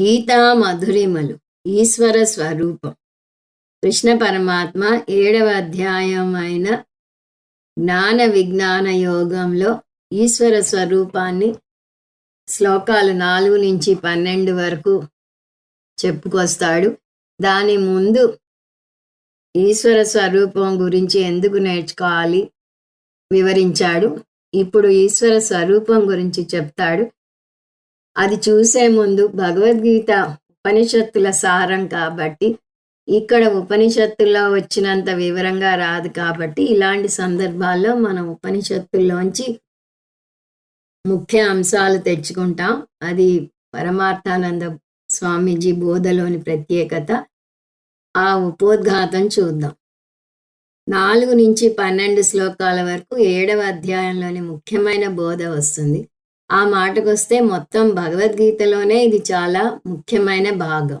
గీతా మధురిమలు ఈశ్వర స్వరూపం. కృష్ణ పరమాత్మ ఏడవ అధ్యాయమైన జ్ఞాన విజ్ఞాన యోగంలో ఈశ్వర స్వరూపాన్ని శ్లోకాలు నాలుగు నుంచి పన్నెండు వరకు చెప్పుకొస్తాడు. దాని ముందు ఈశ్వర స్వరూపం గురించి ఎందుకు నేర్చుకోవాలి? వివరించాడు. ఇప్పుడు ఈశ్వర స్వరూపం గురించి చెప్తాడు. అది చూసే ముందు భగవద్గీత ఉపనిషత్తుల సారం కాబట్టి ఇక్కడ ఉపనిషత్తుల్లో వచ్చినంత వివరంగా రాదు కాబట్టి ఇలాంటి సందర్భాల్లో మనం ఉపనిషత్తుల్లోంచి ముఖ్య అంశాలు తెచ్చుకుంటాం. అది పరమార్థానంద స్వామీజీ బోధలోని ప్రత్యేకత. ఆ ఉపోద్ఘాతం చూద్దాం. నాలుగు నుంచి పన్నెండు శ్లోకాల వరకు ఏడవ అధ్యాయంలోని ముఖ్యమైన బోధ వస్తుంది. ఆ మాటకొస్తే మొత్తం భగవద్గీతలోనే ఇది చాలా ముఖ్యమైన భాగం.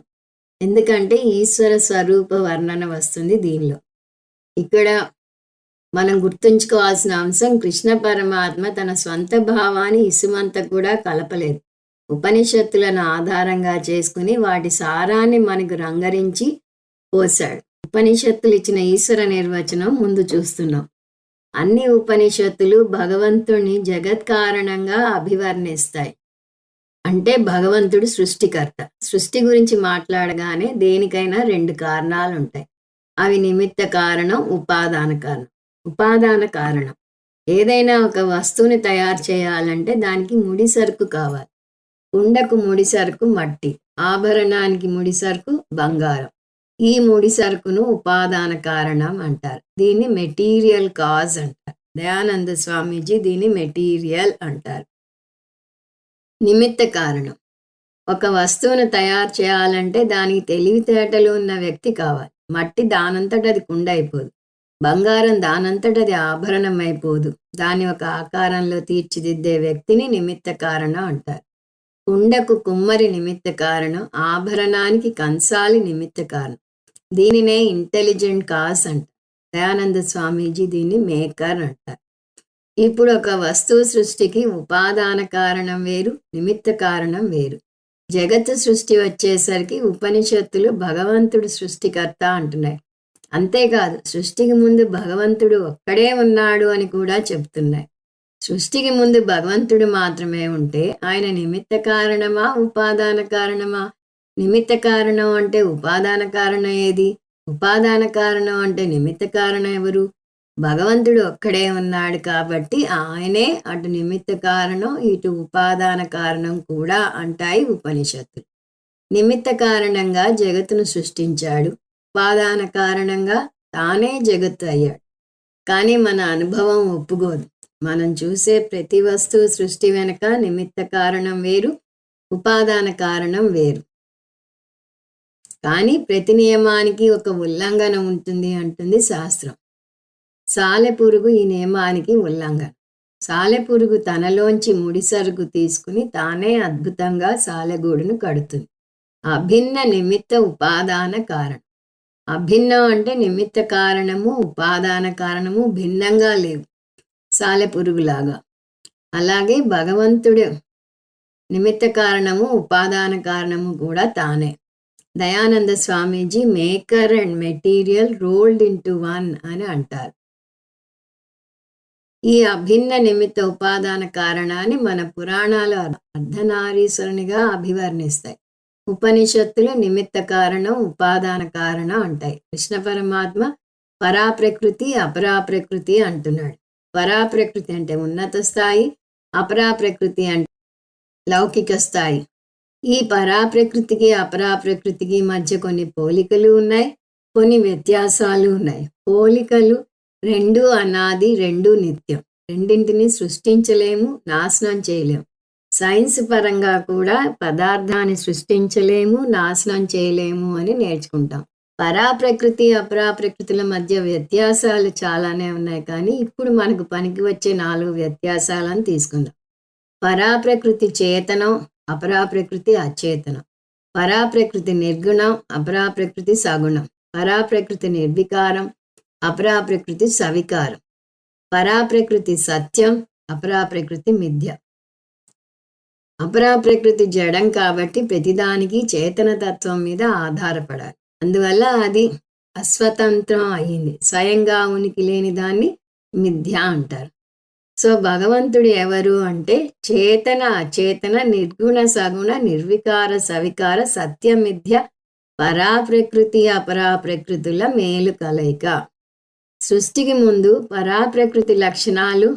ఎందుకంటే ఈశ్వర స్వరూప వర్ణన వస్తుంది దీనిలో. ఇక్కడ మనం గుర్తుంచుకోవాల్సిన అంశం కృష్ణ పరమాత్మ తన స్వంత భావాన్ని ఇసుమంత కూడా కలపలేదు. ఉపనిషత్తులను ఆధారంగా చేసుకుని వాటి సారాన్ని మనకు రంగరించి పోశాడు. ఉపనిషత్తులు ఇచ్చిన ఈశ్వర నిర్వచనం ముందు చూస్తున్నాం. అన్ని ఉపనిషత్తులు భగవంతుణ్ణి జగత్ కారణంగా అభివర్ణిస్తాయి. అంటే భగవంతుడు సృష్టికర్త. సృష్టి గురించి మాట్లాడగానే దేనికైనా రెండు కారణాలు ఉంటాయి అవి నిమిత్త కారణం ఉపాదాన కారణం. ఉపాదాన కారణం. ఏదైనా ఒక వస్తువుని తయారు చేయాలంటే దానికి ముడి సరుకు కావాలి. కుండకు ముడి సరుకు మట్టి. ఆభరణానికి ముడి సరుకు బంగారం. ఈ ముడి సరుకును ఉపాదాన కారణం అంటారు. దీన్ని మెటీరియల్ కాజ్ అంటారు. దయానంద స్వామీజీ దీన్ని మెటీరియల్ అంటారు. నిమిత్త కారణం. ఒక వస్తువును తయారు చేయాలంటే దానికి తెలివితేటలు ఉన్న వ్యక్తి కావాలి. మట్టి దానంతట అది కుండ అయిపోదు బంగారం దానంతట అది ఆభరణం అయిపోదు దాని ఒక ఆకారంలో తీర్చిదిద్దే వ్యక్తిని నిమిత్త కారణం అంటారు. కుండకు కుమ్మరి నిమిత్త కారణం. ఆభరణానికి కంసాలి నిమిత్త కారణం. దీనినే ఇంటెలిజెంట్ కాస్ అంటారు దయానంద స్వామీజీ దీన్ని మేకర్ అంటారు ఇప్పుడు ఒక వస్తువు సృష్టికి ఉపాదాన కారణం వేరు నిమిత్త కారణం వేరు. జగత్తు సృష్టి వచ్చేసరికి ఉపనిషత్తులు భగవంతుడు సృష్టికర్త అంటున్నాయి. అంతేకాదు సృష్టికి ముందు భగవంతుడు ఒక్కడే ఉన్నాడు అని కూడా చెప్తున్నాయి. సృష్టికి ముందు భగవంతుడు మాత్రమే ఉంటే ఆయన నిమిత్త కారణమా ఉపాదాన కారణమా? నిమిత్త కారణం అంటే ఉపాదాన కారణం ఏది? ఉపాదాన కారణం అంటే నిమిత్త కారణం ఎవరు? భగవంతుడు ఒక్కడే ఉన్నాడు కాబట్టి ఆయనే అటు నిమిత్త కారణం ఇటు ఉపాదాన కారణం కూడా అంటాయి ఉపనిషత్తులు. నిమిత్త కారణంగా జగత్తును సృష్టించాడు. ఉపాదాన కారణంగా తానే జగత్తు అయ్యాడు. కానీ మన అనుభవం ఒప్పుకోదు. మనం చూసే ప్రతి వస్తువు సృష్టి వెనక నిమిత్త కారణం వేరు ఉపాదాన కారణం వేరు. కానీ ప్రతి నియమానికి ఒక ఉల్లంఘన ఉంటుంది అంటుంది శాస్త్రం. సాలెపురుగు ఈ నియమానికి ఉల్లంఘన. సాలెపురుగు తనలోంచి ముడిసరుకు తీసుకుని తానే అద్భుతంగా సాలెగూడును కడుతుంది. అభిన్న నిమిత్త ఉపాదాన కారణం. అభిన్నం అంటే నిమిత్త కారణము ఉపాదాన కారణము భిన్నంగా లేవు సాలెపురుగులాగా. అలాగే భగవంతుడు నిమిత్త కారణము ఉపాదాన కారణము కూడా తానే. Dayananda Swamiji maker and material rolled into one అని అంటారు. ఈ అభిన్న నిమిత్త ఉపాదాన కారణాన్ని మన పురాణాలు అర్ధనారీశ్వరునిగా అభివర్ణిస్తాయి. ఉపనిషత్తులు నిమిత్త కారణం ఉపాదాన కారణం అంటాయి. కృష్ణ పరమాత్మ పరాప్రకృతి అపరాప్రకృతి అంటున్నాడు. పరాప్రకృతి అంటే ఉన్నత స్థాయి అపరాప్రకృతి అంటే లౌకిక స్థాయి. ఈ పరాప్రకృతికి అపరాప్రకృతికి మధ్య కొన్ని పోలికలు ఉన్నాయి కొన్ని వ్యత్యాసాలు ఉన్నాయి. పోలికలు రెండు అనాది రెండు నిత్యం. రెండింటిని సృష్టించలేము నాశనం చేయలేము. సైన్స్ పరంగా కూడా పదార్థాన్ని సృష్టించలేము నాశనం చేయలేము అని నేర్చుకుంటాం. పరాప్రకృతి అపరాప్రకృతుల మధ్య వ్యత్యాసాలు చాలానే ఉన్నాయి కానీ ఇప్పుడు మనకు పనికి వచ్చే నాలుగు వ్యత్యాసాలను తీసుకుందాం. పరాప్రకృతి చేతనం అపరాప్రకృతి అచేతనం. పరాప్రకృతి నిర్గుణం అపరాప్రకృతి సగుణం. పరాప్రకృతి నిర్వికారం అపరాప్రకృతి సవికారం. పరాప్రకృతి సత్యం అపరాప్రకృతి మిథ్య. అపరా ప్రకృతి జడం కాబట్టి ప్రతిదానికి చేతన తత్వం మీద ఆధారపడాలి. అందువల్ల అది అస్వతంత్రం అయింది. స్వయంగా ఉనికి లేని దాన్ని మిథ్య అంటారు. సో భగవంతుడు ఎవరు అంటే చేతన అచేతన నిర్గుణ సగుణ నిర్వికార సవికార సత్యమిథ్య పరాప్రకృతి అపరాప్రకృతుల మేలు కలయిక. సృష్టికి ముందు పరాప్రకృతి లక్షణాలు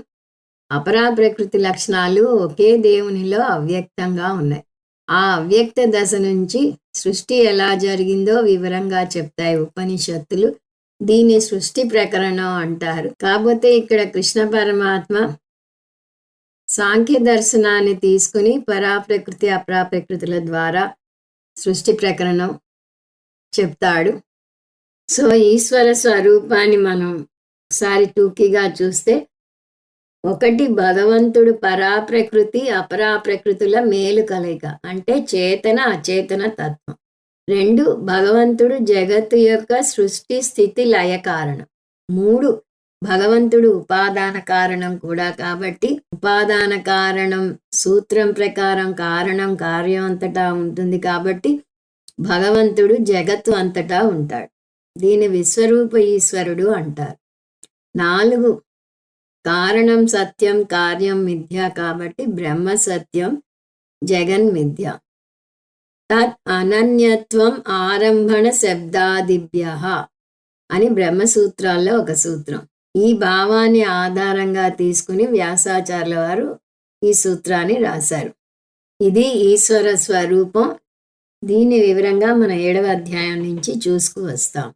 అపరాప్రకృతి లక్షణాలు ఒకే దేవునిలో అవ్యక్తంగా ఉన్నాయి. ఆ అవ్యక్త దశ నుంచి సృష్టి ఎలా జరిగిందో వివరంగా చెప్తాయి ఉపనిషత్తులు. దీన్ని సృష్టి ప్రకరణం అంటారు. కాకపోతే ఇక్కడ కృష్ణ పరమాత్మ సాంఖ్య దర్శనాన్ని తీసుకుని పరాప్రకృతి అప్రాప్రకృతుల ద్వారా సృష్టి ప్రకరణం చెప్తాడు. సో ఈశ్వర స్వరూపాన్ని మనం ఒకసారి టూకీగా చూస్తే ఒకటి భగవంతుడు పరాప్రకృతి అపరాప్రకృతుల మేలు కలయిక అంటే చేతన అచేతన తత్వం. రెండు భగవంతుడు జగత్తు యొక్క సృష్టి స్థితి లయ కారణం. మూడు భగవంతుడు ఉపాదాన కారణం కూడా కాబట్టి ఉపాదాన కారణం సూత్రం ప్రకారం కారణం కార్యం అంతటా ఉంటుంది కాబట్టి భగవంతుడు జగత్తు అంతటా ఉంటాడు. దీని విశ్వరూప ఈశ్వరుడు అంటారు. నాలుగు కారణం సత్యం కార్యం మిథ్య కాబట్టి బ్రహ్మ సత్యం జగన్ మిథ్య. తత్ అనన్యత్వం ఆరంభణ శబ్దాదిభ్య అని బ్రహ్మసూత్రాల్లో ఒక సూత్రం. ఈ భావాన్ని ఆధారంగా తీసుకుని వ్యాసాచార్యుల వారు ఈ సూత్రాన్ని రాశారు. ఇది ఈశ్వర స్వరూపం. దీని వివరంగా మన ఏడవ అధ్యాయం నుంచి చూసుకు వస్తాం.